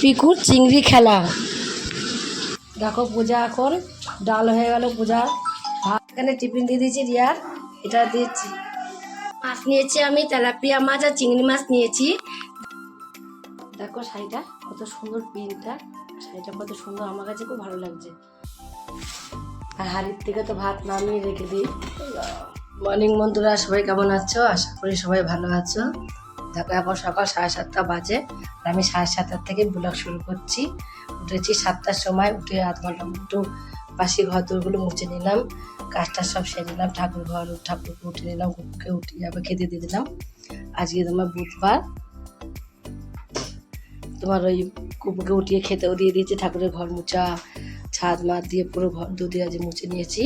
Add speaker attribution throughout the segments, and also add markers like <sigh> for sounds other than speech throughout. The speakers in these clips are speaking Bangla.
Speaker 1: পিকুর চিংড়ি খেলা। দেখো পূজা এখন, ডাল হয়ে গেল পূজা। ভাত এখানে টিফিন দিয়ে দিয়েছি রিয়ার এটা দিয়েছি। মাছ নিয়েছি আমি, তেলাপিয়া মাছ আর চিংড়ি মাছ নিয়েছি। দেখো শাড়িটা, কত সুন্দর প্রিন্টটা। শাড়িটা কত সুন্দর, আমার কাছে খুব ভালো লাগছে। আর হাড়ির থেকে তো ভাত নামিয়ে রেখে দিই। মর্নিং বন্ধুরা, সবাই কেমন আছো? আশা করি সবাই ভালো আছো। দেখো, এখন সকাল সাড়ে সাতটা বাজে। আমি সাড়ে সাতটার থেকে ব্লগ শুরু করছি। উঠেছি সাতটার সময়, উঠে আধ ঘণ্টা একটু বাসি ঘর দৌড়গুলো মুছে নিলাম। কাজটা সব সেরে নিলাম, ঠাকুর ঘর, ঠাকুরকে উঠে নিলাম কুকুরকে উঠে যাবে, খেতে দিয়ে দিলাম। আজকে তোমার বুধবার। তোমার ওই কুকুরকে উঠিয়ে খেতেও দিয়ে দিয়েছি, ঠাকুরের ঘর মুছা, ছাদ মাত দিয়ে পুরো ঘর দুধে আজ মুছে নিয়েছি।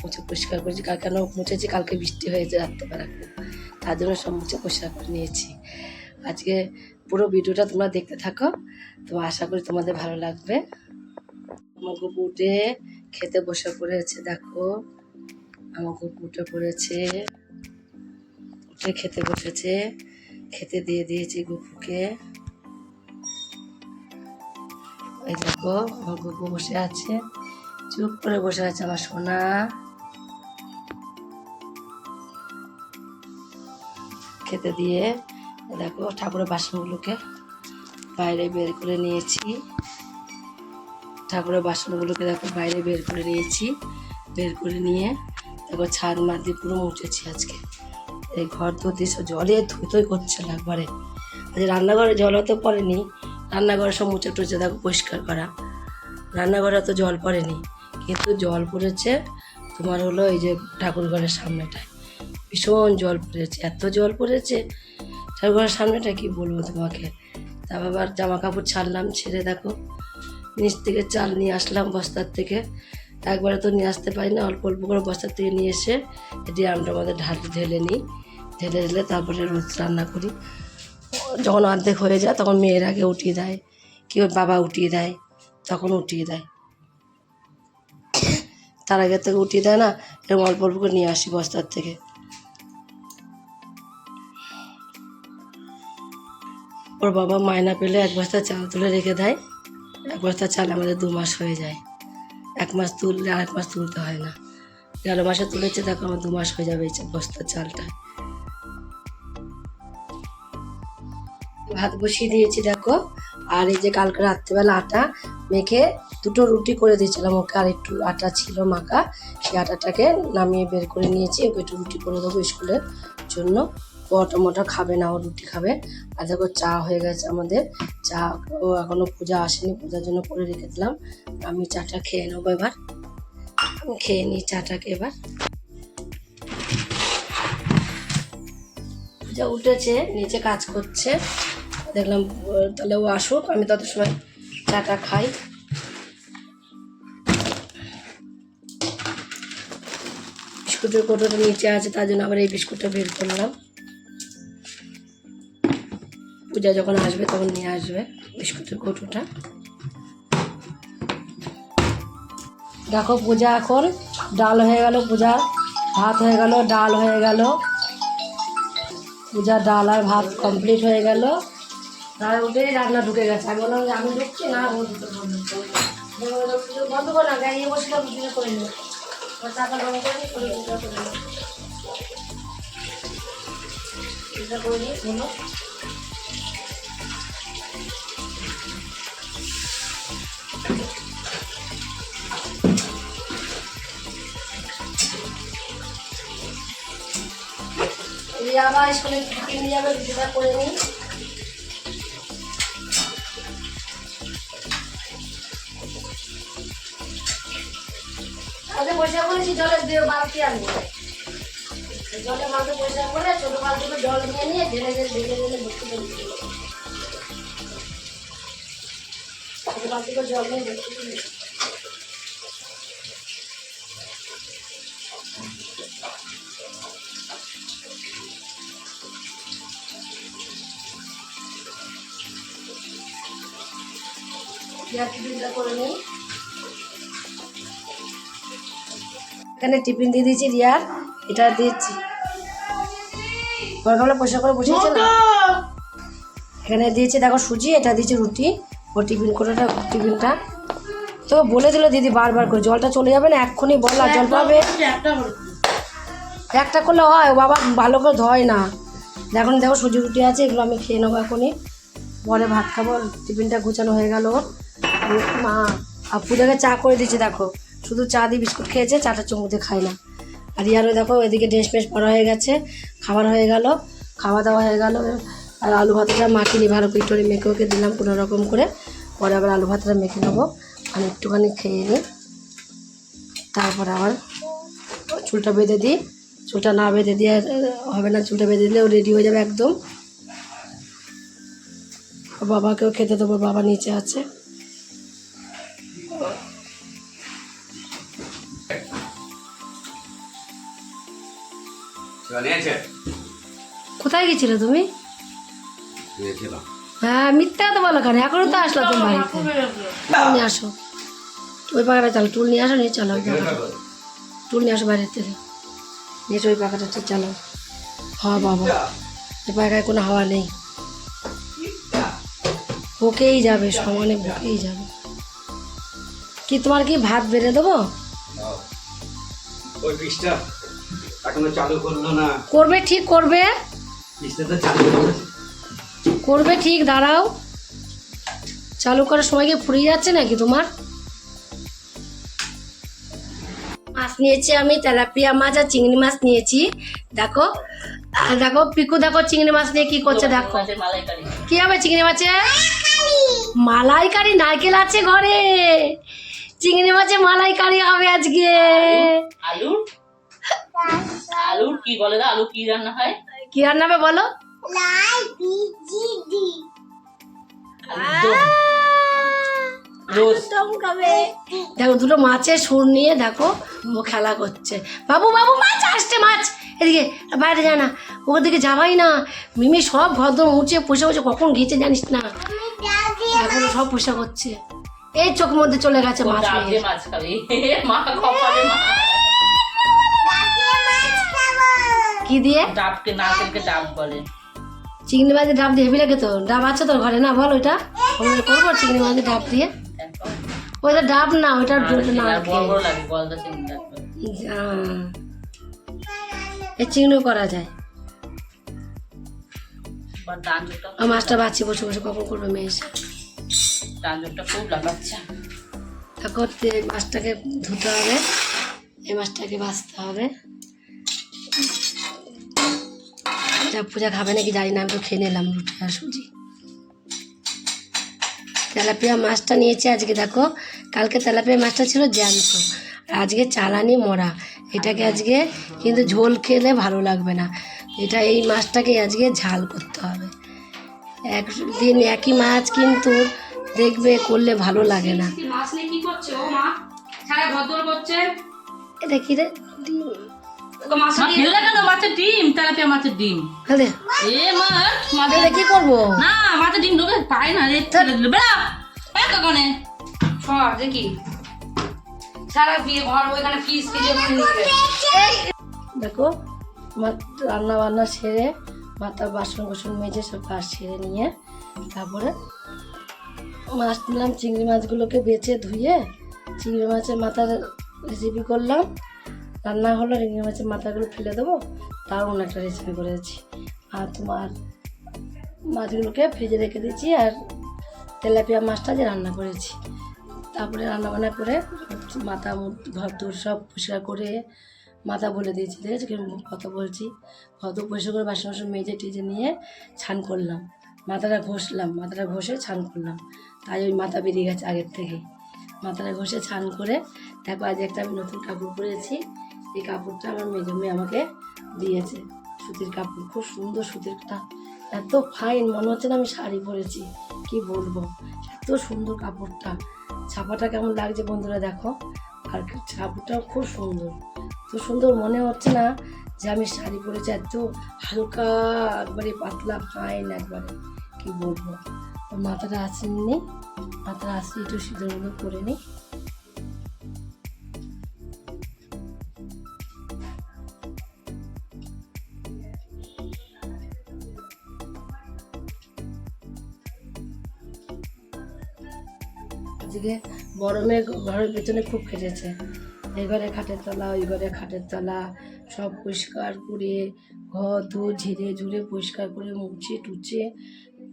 Speaker 1: মুছে পরিষ্কার করেছি, কাল কেন মুছেছি? কালকে বৃষ্টি হয়েছে রাত্রেবেলা। তার জন্য পরিষ্কার করে নিয়েছি। আজকে পুরো ভিডিওটা তোমরা দেখতে থাকো। তো আশা করি তোমাদের ভালো লাগবে। আমার গপু উঠে খেতে বসে পড়েছে, দেখো। আমার গপু উঠে পড়েছে। উঠে খেতে বসেছে। খেতে দিয়ে দিয়েছি গপুকে এই দেখো আমার গপু বসে আছে। চুপ করে বসে আছে আমার সোনা। খেতে দিয়ে, দেখো ঠাকুরের বাসনগুলোকে বাইরে বের করে নিয়েছি। ঠাকুরের বাসনগুলোকে দেখো বাইরে বের করে নিয়েছি। বের করে নিয়ে দেখো ছাদ মার দিয়ে পুরো মুছেছি আজকে। এই ঘর তো দিয়ে সব জলে থই করছিল একবারে আজ রান্নাঘরে জল হতে পড়েনি, রান্নাঘরে সব মুছে টুচে দেখো পরিষ্কার করা। রান্নাঘরে তো জল পড়েনি, কিন্তু জল পড়েছে তোমার হলো এই যে ঠাকুর ঘরের সামনেটায়। ভীষণ জল পড়েছে, এত জল পড়েছে। ঘরের সামনেটা কি বলব তোমাকে? তারপর আবার জামা কাপড় ছাড়লাম, ছেড়ে দেখো। নিচ থেকে চাল নিয়ে আসলাম বস্তার থেকে। একবারে তো নিয়ে আসতে পারি না, অল্প অল্প করে বস্তার থেকে নিয়ে এসে এটি আমরা আমাদের ঢালি ঢেলে নিই। ঢেলে ঢেলে তারপরে রোজ রান্না করি। যখন অর্ধেক হয়ে যায়, তখন মেয়ের আগে উঠিয়ে দেয়। কেউ বাবা উঠিয়ে দেয়, তখন উঠিয়ে দেয়। তার আগে থেকে উঠিয়ে দেয় না, এরকম অল্প অল্প করে নিয়ে আসি বস্তার থেকে। ওর বাবা মায়না পেলে এক বস্তা চাল তুলে রেখে দেয়। এক বস্তা চাল আমাদের দু মাস হয়ে যায়। এক মাস তুললে আর এক মাস তুলতে হয় না। গেল মাসে তুলেছে, দেখো আমার দু মাস হয়ে যাবে এই বস্তার চালটা। ভাত বসিয়ে দিয়েছি, দেখো। আর এই যে কালকে রাত্রিবেলা আটা মেখে দুটো রুটি করে দিয়েছিলাম ওকে, আর একটু আটা ছিল মাখা। সেই আটাটাকে নামিয়ে বের করে নিয়েছি, ওকে একটু রুটি করে দেবো স্কুলের জন্য। মোটা খাবে না, ও রুটি খাবে। আর দেখো চা হয়ে গেছে আমাদের। চা, ও এখনও পূজা আসেনি, পূজার জন্য করে রেখে দিলাম। আমি চাটা খেয়ে নেব এবার। আমি খেয়ে নিই চাটাকে এবার। পূজা উঠেছে, নিচে কাজ করছে। দেখলাম, তাহলে ও আসুক, আমি তত সময় চাটা খাই। বিস্কুটের কোটোটা নিচে আছে, তার জন্য আবার এই বিস্কুটটা বের করলাম। পূজা যখন আসবে তখন নিয়ে আসবে বিস্কুটের কৌটোটা। দেখো পূজা এখন ডাল হয়ে গেল পূজা ভাত হয়ে গেল ডাল হয়ে গেল। পূজা ডাল আর ভাত কমপ্লিট হয়ে গেল। উঠে রান্না ঢুকে গেছে। আমি বললাম যে আমি ঢুকছি না ও ঢুকে পড়ল। আমি বললাম, "পুজো বন্ধ করো না বসলাম করে করে করে করে করে এই আবার স্কুলে নিয়ে যাবে ভিডিওটা করে নিই। আগে পয়সা করেছি জলের দিয়ে বালতি আনব। জলে মাঝে পয়সা করে ছোটো বালতিতে জল নিয়ে নিয়ে ঢেলে ঢেলে ঢেলে ঢেলে ভর্তি করে। ছোটো বালতি করে জল নিয়ে ভর্তি করে টিফিনটা করে নিই। এখানে টিফিন দিয়ে দিয়েছি রিয়ার এটা দিয়েছি। গরমকালে পয়সা করে বসিয়েছে না? এখানে দিয়েছি দেখো সুজি এটা দিয়েছি রুটি। ও টিফিন কোটাটা টিফিনটা। তো বলে দিল দিদি বারবার করে জলটা চলে যাবে না এক্ষুনি বললা জল পাবে। একটা করলে হয় বাবা ভালো করে ধয় না। এখন দেখো সুজি রুটি আছে এগুলো আমি খেয়ে নেব এখনই। পরে ভাত খাব টিফিনটা গুছানো হয়ে গেল। মা, আর পূজাকে চা করে দিচ্ছে দেখো। শুধু চা দিয়ে বিস্কুট খেয়েছে, চাটা দিয়ে খায় না আর ইয়ারও দেখো, এদিকে ড্রেস ফ্রেস পরা হয়ে গেছে, খাবার হয়ে গেল, খাওয়া দাওয়া হয়ে গেল, আর আলু ভাতটা মাখিনি ভালো করে মেখে ওকে দিলাম কোনো রকম করে। পরে আবার আলু ভাতটা মেখে নেব আমি একটুখানি খেয়ে নিই। তারপর আবার চুলটা বেঁধে দিই। চুলটা না বেঁধে দিয়ে হবে না, চুলটা বেঁধে দিলেও রেডি হয়ে যাবে একদম। বাবাকেও খেতে দেবো, বাবা নিচে আছে। কোথায় গেছিলে তুমি? হ্যাঁ মিথ্যা তো বলো কেন? এখনও তো আসলো তুমি বাড়িতে নিয়ে আসো। ওই পাখাটা চালো টুল নিয়ে আসো নিয়ে চালাও টুল নিয়ে আসো বাইরের থেকে। নিয়ে ওই পাখাটা চালাও হাওয়া বাবা। এই পাখায় কোনো হাওয়া নেই। বকেই যাবে সমানে বকেই যাবে। কি তোমার কি ভাত বেড়ে দেবো?
Speaker 2: ওই পিসটা। এখনও চালু করল না।
Speaker 1: করবে ঠিক করবে। করবে। ঠিক দাঁড়াও। চালু করার সময় কি ফুরিয়ে যাচ্ছে নাকি তোমার? মাছ নিয়েছি আমি তেলাপিয়া মাছ আর চিংড়ি মাছ নিয়েছি। দেখো আর দেখো পিকু দেখো চিংড়ি মাছ নিয়ে কি করছে দেখো। কি হবে চিংড়ি মাছে? মালাইকারি নারকেল আছে ঘরে। চিংড়ি মাছে মালাইকারি হবে আজকে।
Speaker 3: আলুর আলুর কি বলে না আলু কি রান্না হয়?
Speaker 1: কি রান্না হবে বলো? দেখো দুটো মাছের সুর নিয়ে দেখো ও খেলা করছে। বাবু বাবু মাছ আসছে মাছ! এদিকে বাইরে যা না। ওর দিকে যাবাই না। মিমি সব ভদ্র মুছে পোষা পোষা কখন গেছে জানিস না? এখন সব পোষা করছে। এই চোখ মধ্যে চলে গেছে মাছ
Speaker 3: মাছ খাবে। <laughs> মা।
Speaker 1: কি দিয়ে?
Speaker 3: ডাবকে নারকেলকে ডাব বলে।
Speaker 1: চিংড়ি মাছের ডাব দিয়ে হেবি লাগে তো। ডাব আছে তোর ঘরে? না বল ওইটা। ওই করব চিংড়ি মাছের ডাব দিয়ে। ওইটা ডাব না ওইটা
Speaker 3: চিংড়ি
Speaker 1: এই চিংড়িও করা যায়। মাছটা বাচ্চি বসে বসে কখন করবে মেয়ে এসে
Speaker 3: খুব লাগাচ্ছে।
Speaker 1: তারপর তে- মাছটাকে ধুতে হবে। এই মাছটাকে বাছতে হবে। যা পূজা খাবে নাকি জানি না আমি তো খেয়ে নিলাম রুটি আর সুজি তেলাপিয়া মাছটা নিয়েছি আজকে দেখো কালকে তেলাপিয়া মাছটা ছিল জ্যান্ত আর আজকে চালানি মরা। এটাকে আজকে কিন্তু ঝোল খেলে ভালো লাগবে না। এটা এই মাছটাকে আজকে ঝাল করতে হবে। একদিন একই মাছ কিন্তু দেখবে করলে ভালো লাগে না। এটা কি রে?
Speaker 3: মা ফেললে কেন মাছের ডিম। তেলাপিয়া মাছের ডিম।
Speaker 1: হলে
Speaker 3: এ মা মাছের
Speaker 1: কি করব?
Speaker 3: না মাছের ডিম ঢোকে পায় না রে? বেড়া।
Speaker 4: সর দেখি। সারা বিয়ে ঘর ওইখানে ফিস কেটে
Speaker 1: দেখো আমার রান্না বান্না সেরে মাথা বাসন কোসন মেজে সব কাজ সেরে নিয়ে তারপরে মাছ নিলাম চিংড়ি মাছগুলোকে বেছে ধুয়ে চিংড়ি মাছের মাথার রেসিপি করলাম। রান্না হলো চিংড়ি মাছের মাথাগুলো ফেলে দেবো তারও একটা রেসিপি করেছি আর তোমার মাছগুলোকে ভেজে রেখে দিয়েছি আর তেলাপিয়া মাছটা যে রান্না করেছি। তারপরে রান্না বান্না করে মাথা ঘর দূর সব পরিষ্কার করে মাথা বলে দিয়েছি। দেখেছি কীরকম কথা বলছি? কত পরিষ্কার করে বাসন বাসন মেজে টেজে নিয়ে ছান করলাম। মাথাটা ঘষলাম, মাথাটা ঘষে ছান করলাম। তাই ওই মাথা বেরিয়ে গেছে আগের থেকে। মাথাটা ঘষে ছান করে, দেখো আজ একটা আমি নতুন কাপড় পরেছি। এই কাপড়টা আমার মেজো মেয়ে আমাকে দিয়েছে সুতির কাপড়। খুব সুন্দর সুতিরটা। এত ফাইন মনে হচ্ছে না আমি শাড়ি পরেছি। কি বলব? এত সুন্দর কাপড়টা। ছাপাটা কেমন লাগছে বন্ধুরা দেখো? আর কাপড়টাও খুব সুন্দর। তো সুন্দর মনে হচ্ছে না যে আমি শাড়ি পরেছি, এত হালকা, একবারে পাতলা ফাইন একবারে। কি বলব? মাথাটা আসেনি মাথাটা আসি একটু সিঁদুরগুলো করে নিই আজকে গরমে ঘরের পেছনে খুব কেটেছে এই ঘরে খাটের তলা, ওই ঘরে খাটের তলা, সব পরিষ্কার করে ঘর দু ঝিরে ঝুড়ে পরিষ্কার করে মুছে টুচে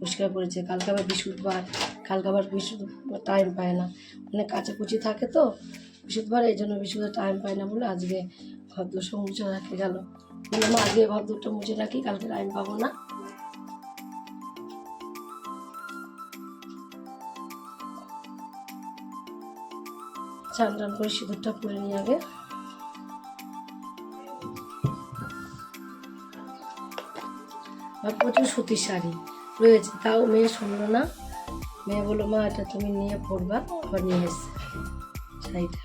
Speaker 1: পরিষ্কার করেছে। কালকে আবার বৃহস্পতিবার, কালকে আবার বৃহস্পতিবার টাইম পায় না। মানে কাচাকুচি থাকে তো, বৃহস্পতিবার এই জন্য বৃহস্পতিবার টাইম পায় না বলে আজকে ঘর সব মুছে রাখে গেল। বললাম, আজকে ঘর দুটো মুছে রাখি, কালকে টাইম পাবো না। চান টান করে সিঁদুরটা পরে নিয়ে আগে। আর প্রচুর সুতির শাড়ি রয়েছে, তাও মেয়ে শুনলো না। মেয়ে বলল, মা, এটা তুমি নিয়ে পড়বা নিয়ে এসছে শাড়িটা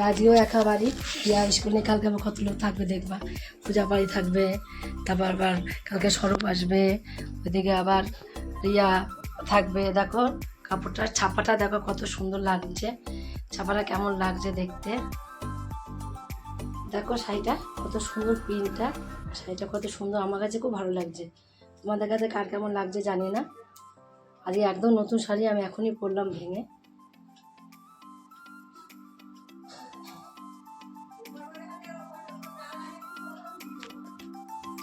Speaker 1: আজকেও একা বাড়ি। ইয়া স্কুলে কালকে আবার কত লোক থাকবে দেখবা। পূজা বাড়ি থাকবে, তারপর আবার কালকে সরব আসবে, ওইদিকে আবার রিয়া থাকবে। দেখো কাপড়টার ছাপাটা দেখো কত সুন্দর লাগছে। ছাপাটা কেমন লাগছে দেখতে। দেখো শাড়িটা, কত সুন্দর প্রিন্টটা। শাড়িটা কত সুন্দর, আমার কাছে খুব ভালো লাগছে। তোমাদের কাছে কার কেমন লাগছে জানি না। আর একদম নতুন শাড়ি আমি এখনই পরলাম ভেঙে।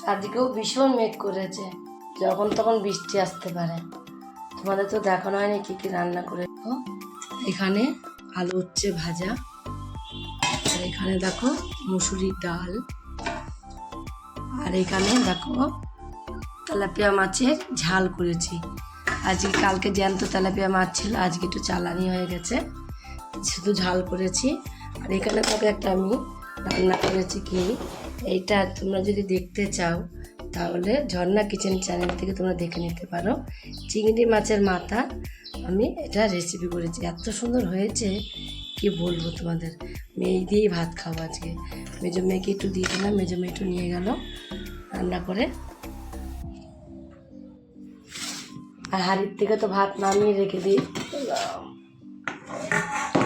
Speaker 1: চারদিকেও ভীষণ মেঘ করেছে। যখন তখন বৃষ্টি আসতে পারে। তোমাদের তো দেখানো হয়নি কী কী রান্না করে এখানে আলু হচ্ছে ভাজা। আর এখানে দেখো মুসুরির ডাল। আর এখানে দেখো তেলাপিয়া মাছের ঝাল করেছি। আজকে কালকে জ্যান্ত তেলাপিয়া মাছ ছিল, আজকে একটু চালানি হয়ে গেছে। শুধু ঝাল করেছি। আর এখানে দেখো একটা আমি রান্না করেছি কি? এইটা তোমরা যদি দেখতে চাও, তাহলে ঝর্ণা কিচেন চ্যানেল থেকে তোমরা দেখে নিতে পারো। চিংড়ি মাছের মাথা, আমি এটা রেসিপি করেছি। এত সুন্দর হয়েছে, কি বলব তোমাদের? মেয়ে দিয়েই ভাত খাব আজকে। মেজো মেয়েকে একটু দিয়ে দিলাম, মেজো মেয়ে একটু নিয়ে গেল, রান্না করে। আর হাড়ির থেকে তো ভাত নামিয়ে রেখে দিই।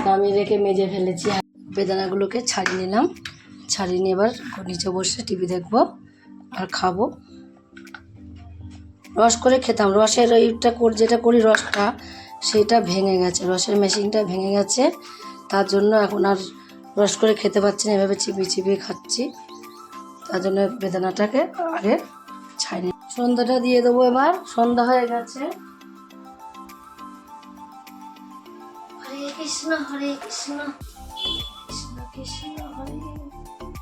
Speaker 1: নামিয়ে রেখে মেজে ফেলেছি। বেদানাগুলোকে ছাড়িয়ে নিলাম। ছাড়িয়ে নিয়ে এবার নিচে বসে টিভি দেখব আর খাব। রস করে খেতাম। রসের ওইটা যেটা করি রসটা, সেটা ভেঙে গেছে। রসের মেশিনটা ভেঙে গেছে। তার জন্য এখন আর রস করে খেতে পারছি না। এভাবে চিবিয়ে চিবিয়ে খাচ্ছি। তার জন্য বেদানাটাকে আগে ছাড়িয়ে সন্ধ্যাটা দিয়ে দেবো এবার। সন্ধ্যা হয়ে গেছে। হরে কৃষ্ণ হরে কৃষ্ণ। কৃষ্ণ কৃষ্ণ, হরে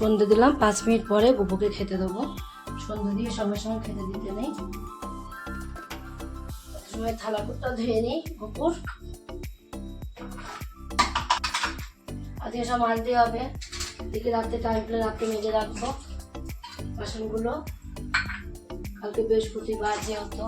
Speaker 1: সন্ধে দিলাম, পাঁচ মিনিট পরে বুবুকে খেতে দেবো। সন্ধে দিয়ে সঙ্গে সঙ্গে খেতে দিতে নেই। সময় থালাকুটটা ধুয়ে নিই কুকুর আজকে সব আনতে হবে দিকে রাত্রে টাইম পেলে রাত্রে মেজে রাখব। বাসনগুলো, কালকে বৃহস্পতিবার যেহেতু।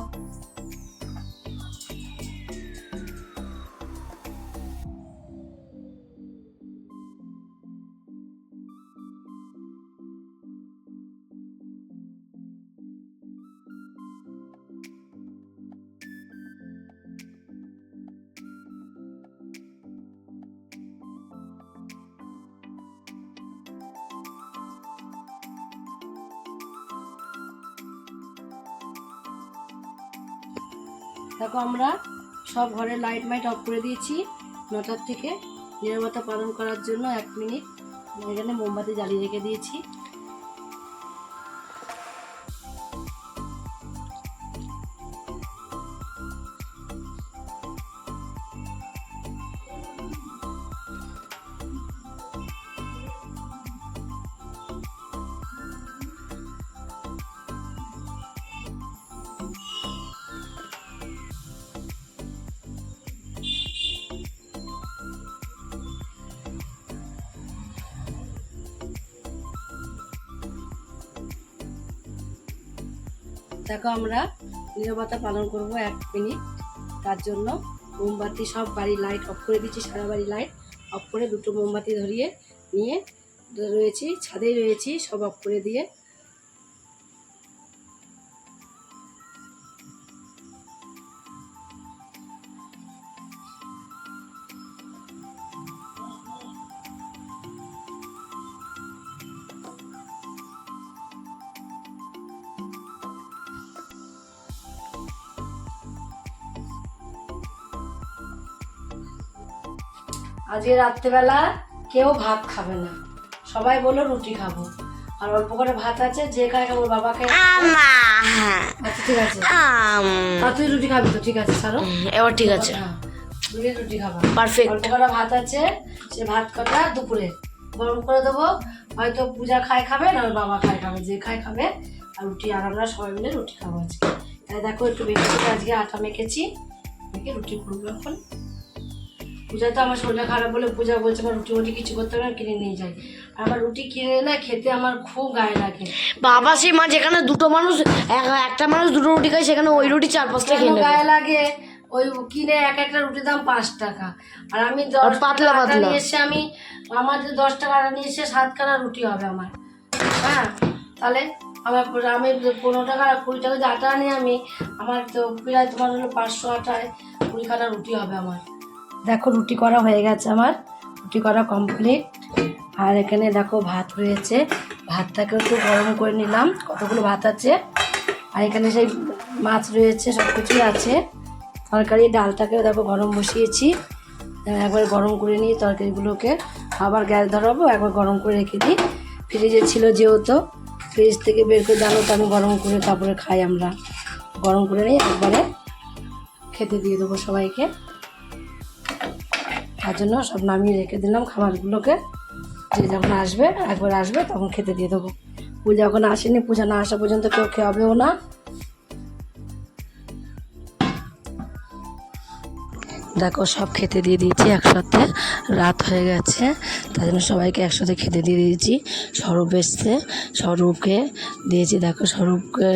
Speaker 1: সব ঘরের লাইট মাইট অফ করে দিয়েছি নটার থেকে। নিরাপত্তা পালন করার জন্য এক মিনিট এখানে মোমবাতি জ্বালিয়ে রেখে দিয়েছি। দেখো আমরা নিরবতা পালন করব এক মিনিট। তার জন্য মোমবাতি, সব বাড়ি লাইট অফ করে দিচ্ছি, সারা বাড়ি লাইট অফ করে দুটো মোমবাতি ধরিয়ে নিয়ে রয়েছি ছাদেই রয়েছি, সব অফ করে দিয়ে আজকে রাত্রেবেলা কেউ ভাত খাবে না। সবাই বলল রুটি খাব। আর অল্প করে ভাত আছে যে খায় খাব বাবাকে। আচ্ছা ঠিক আছে। আর তুই রুটি খাবি তো ঠিক আছে ছাড়ো।
Speaker 4: এবার ঠিক আছে।
Speaker 1: হ্যাঁ দুটো রুটি খাবা।
Speaker 4: পারফেক্ট।
Speaker 1: অল্প করে ভাত আছে সে ভাত কটা দুপুরে। গরম করে দেবো হয়তো পূজা খায় খাবে না বাবা খায় খাবে যে খায় খাবে আর রুটি আর আমরা সবাই মিলে রুটি খাব আজকে। তাই দেখো একটু বেশি করে আজকে আটা মেখেছি মেখে রুটি করব এখন। পূজা তো আমার শরীরটা খারাপ বলে পূজা বলছে আমার রুটি মুটি কিছু করতে হবে না কিনে নিয়ে যাই। আর আমার রুটি কিনে না খেতে আমার খুব গায়ে লাগে।
Speaker 4: বাবা সেই মা যেখানে দুটো মানুষ এক- একটা মানুষ দুটো রুটি খায় সেখানে ওই রুটি চার পাঁচটা খেয়ে
Speaker 1: গায়ে লাগে? ওই কিনে এক একটা রুটির দাম পাঁচ টাকা। আর আমি দশ
Speaker 4: পাতলা পাতলা।
Speaker 1: নিয়ে এসে আমি আমার যে দশ টাকা আটা নিয়ে এসে সাতখানা রুটি হবে আমার। হ্যাঁ? তাহলে আমার আমি পনেরো টাকা কুড়ি টাকা যে আটা আনি আমি আমার তো প্রায় তোমার হলো পাঁচশো আটায় কুড়িখানা রুটি হবে আমার। দেখো রুটি করা হয়ে গেছে আমার। রুটি করা কমপ্লিট আর এখানে দেখো ভাত রয়েছে ভাতটাকে একটু গরম করে নিলাম। কতগুলো ভাত আছে? আর এখানে সেই মাছ রয়েছে সব কিছুই আছে। তরকারি ডালটাকেও দেখো গরম বসিয়েছি। একবার গরম করে নিয়ে তরকারিগুলোকে। আবার গ্যাস ধরাবো, একবার গরম করে রেখে দিই। ফ্রিজে ছিল যেহেতু। ফ্রিজ থেকে বের করে জানো তো আমি গরম করে তারপরে খাই আমরা। গরম করে নিয়ে একবারে খেতে দিয়ে দেবো সবাইকে। তার জন্য সব নামিয়ে রেখে দিলাম খাবারগুলোকে। যে যখন আসবে, একবার আসবে, তখন খেতে দিয়ে দেবো। পূজা যখন আসেনি, পূজা না আসা পর্যন্ত কেউ খাবেও না। দেখো, সব খেতে দিয়ে দিয়েছি একসাথে। রাত হয়ে গেছে, তার জন্য সবাইকে একসাথে খেতে দিয়ে দিয়েছি। স্বরূপ এসছে, স্বরূপকে দিয়েছি। দেখো, স্বরূপকে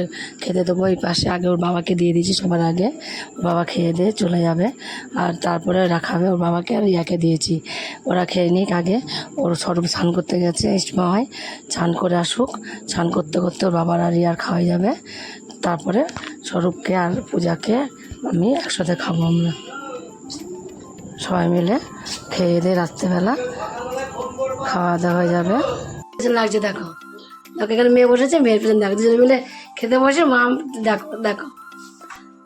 Speaker 1: খেতে দেবো ওই পাশে। আগে ওর বাবাকে দিয়ে দিয়েছি সবার আগে। ওর বাবা খেয়ে দিয়ে চলে যাবে। আর তারপরে রাখাবে ওর বাবাকে আর ইয়াকে দিয়েছি। ওরা খেয়ে নিক আগে। ওর স্বরূপ স্নান করতে গেছে সময় স্নান করে আসুক। স্নান করতে করতে ওর বাবার আর ইয়ার খাওয়াই যাবে। তারপরে স্বরূপকে আর পূজাকে আমি একসাথে খাব আমরা। সবাই মিলে খেয়ে দিয়ে রাত্রেবেলা খাওয়া দাওয়া হয়ে যাবে। লাগছে দেখো। দেখো এখানে মেয়ে বসেছে মেয়ের পেছনে দেখো দুজনে মিলে খেতে বসে মা দেখো দেখো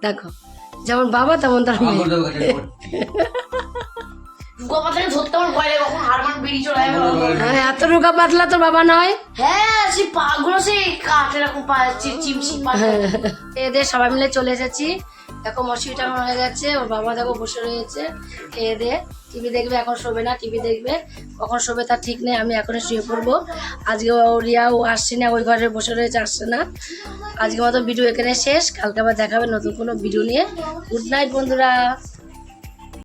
Speaker 1: দেখো। যেমন বাবা তেমন তার মেয়ে। হ্যাঁ, এত রোগা পাতলা তোর বাবা নয়?
Speaker 4: হ্যাঁ সেই পাগুলো সেই কাঠ এরকম চিমচি
Speaker 1: এদের সবাই মিলে চলে এসেছি। দেখো টাঙানো হয়ে গেছে, ওর বাবা দেখো বসে রয়েছে, খেয়ে দিয়ে টিভি দেখবে, এখন শোবে না টিভি দেখবে, কখন শোবে তার ঠিক নেই, আমি এখনই শুয়ে পড়ব। আজকে ও রিয়া, ও আসছে না, ওই ঘরে বসে রয়েছে, আসছে না। আজকে মতো ভিডিও এখানে শেষ, কালকে আবার দেখাবে নতুন কোনো ভিডিও নিয়ে। গুড নাইট বন্ধুরা।